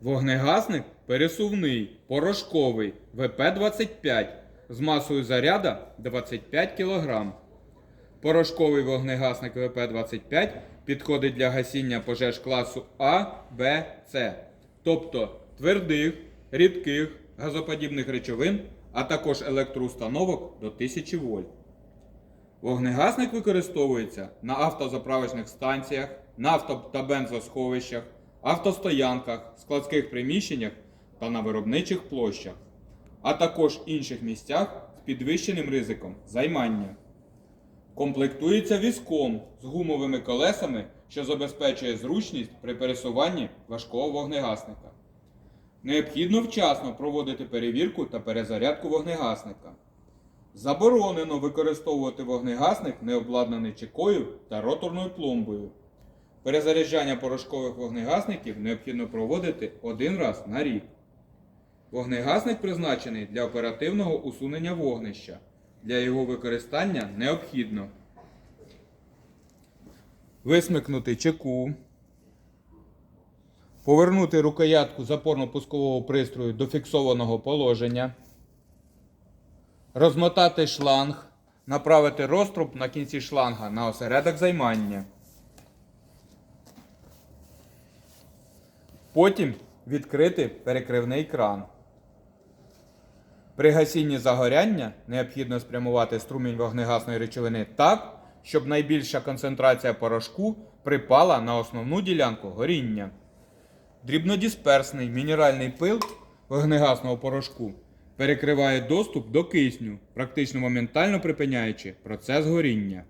Вогнегасник пересувний, порошковий ВП-25 з масою заряда 25 кг. Порошковий вогнегасник ВП-25 підходить для гасіння пожеж класу А, Б, С, тобто твердих, рідких, газоподібних речовин, а також електроустановок до 1000 вольт. Вогнегасник використовується на автозаправочних станціях, нафто- та бензосховищах, автостоянках, складських приміщеннях та на виробничих площах, а також інших місцях з підвищеним ризиком займання. Комплектується візком з гумовими колесами, що забезпечує зручність при пересуванні важкого вогнегасника. Необхідно вчасно проводити перевірку та перезарядку вогнегасника. Заборонено використовувати вогнегасник, не обладнаний чекою та роторною пломбою. Перезаряджання порошкових вогнегасників необхідно проводити один раз на рік. Вогнегасник призначений для оперативного усунення вогнища. Для його використання необхідно висмикнути чеку, повернути рукоятку запорно-пускового пристрою до фіксованого положення, розмотати шланг, направити розтруб на кінці шланга на осередок займання. Потім відкрити перекривний кран. При гасінні загоряння необхідно спрямувати струмінь вогнегасної речовини так, щоб найбільша концентрація порошку припала на основну ділянку горіння. Дрібнодисперсний мінеральний пил вогнегасного порошку перекриває доступ до кисню, практично моментально припиняючи процес горіння.